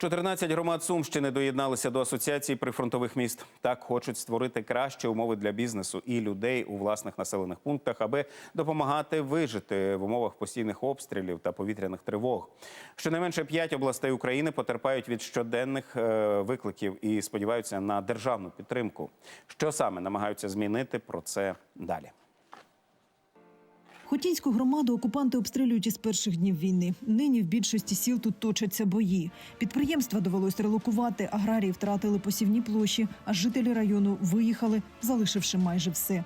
14 громад Сумщини доєдналися до асоціації прифронтових міст. Так хочуть створити кращі умови для бізнесу і людей у власних населених пунктах, аби допомагати вижити в умовах постійних обстрілів та повітряних тривог. Щонайменше 5 областей України потерпають від щоденних е, викликів і сподіваються на державну підтримку. Що саме намагаються змінити про це далі. Хотінську громаду окупанти обстрілюють із перших днів війни. Нині в більшості сіл тут точаться бої. Підприємства довелось релокувати, аграрії втратили посівні площі, а жителі району виїхали, залишивши майже все.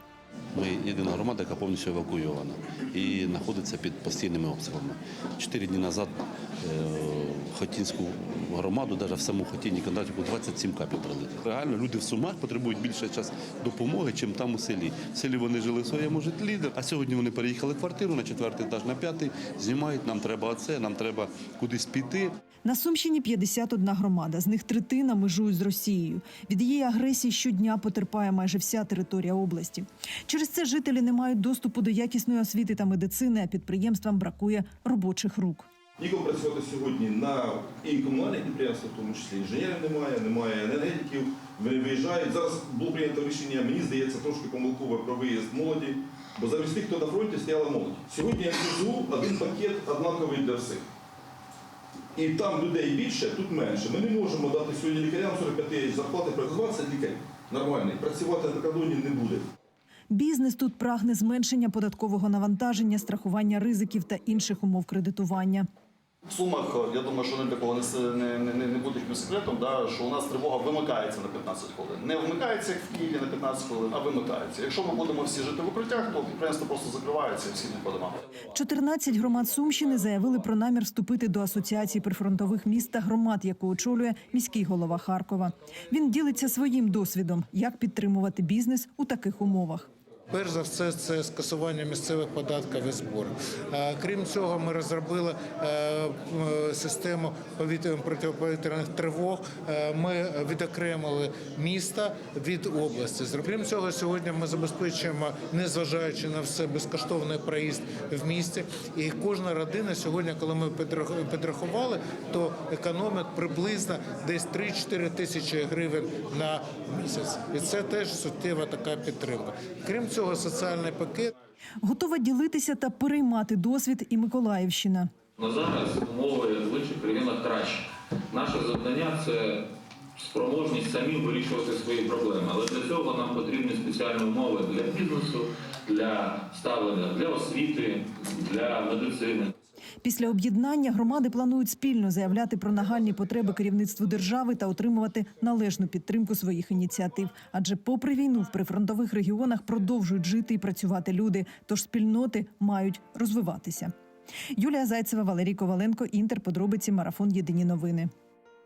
Ми єдина громада, яка повністю евакуйована і знаходиться під постійними обстрілами. Чотири дні назад е, Хотінську громаду, навіть в саму Хотінні Кондратівку, 27 капів прилетіло. Реально люди в Сумах потребують більше час допомоги, чим там у селі. В селі вони жили в своєму житлі, а сьогодні вони переїхали квартиру на четвертий етаж, на п'ятий, знімають, нам треба оце, нам треба кудись піти. На Сумщині 51 громада, з них третина межують з Росією. Від її агресії щодня потерпає майже вся територія області. Через це жителі не мають доступу до якісної освіти та медицини, а підприємствам бракує робочих рук. Нікому працювати сьогодні на і комунальних підприємствах, в тому числі інженерів немає, немає енергетиків. Вони виїжджають. Зараз було прийнято рішення, мені здається, трошки помилкове про виїзд молоді, бо замість тих, хто на фронті, стояла молодь. Сьогодні МСУ один пакет однаковий для всіх. І там людей більше, тут менше. Ми не можемо дати сьогодні лікарям 45 тисяч зарплати, працювати лікар нормальний. Працювати на кордоні не буде. Бізнес тут прагне зменшення податкового навантаження, страхування ризиків та інших умов кредитування. В Сумах, я думаю, що не для кого не, не, не, буде секретом, да, що у нас тривога вимикається на 15 хвилин. Не вмикається, як в Києві на 15 хвилин, а вимикається. Якщо ми будемо всі жити в укриттях, то підприємство просто закривається і всі не по домам. 14 громад Сумщини заявили про намір вступити до асоціації прифронтових міст та громад, яку очолює міський голова Харкова. Він ділиться своїм досвідом, як підтримувати бізнес у таких умовах. Перш за все, це скасування місцевих податків і зборів. Е, Крім цього, ми розробили е, систему повітряних протиповітряних тривог. Е, Ми відокремили міста від області. Крім цього, сьогодні ми забезпечуємо, незважаючи на все, безкоштовний проїзд в місті. І кожна родина сьогодні, коли ми підрахували, то економить приблизно десь 3-4 тисячі гривень на місяць. І це теж суттєва така підтримка. Крім цього, соціальний пакет. Готова ділитися та переймати досвід і Миколаївщина. На зараз умови в інших країнах краще. Наше завдання це спроможність самі вирішувати свої проблеми. Але для цього нам потрібні спеціальні умови для бізнесу, для ставлення, для освіти, для медицини. Після об'єднання громади планують спільно заявляти про нагальні потреби керівництву держави та отримувати належну підтримку своїх ініціатив. Адже, попри війну, в прифронтових регіонах продовжують жити і працювати люди, тож спільноти мають розвиватися. Юлія Зайцева, Валерій Коваленко, Інтер. Подробиці. Марафон. Єдині новини.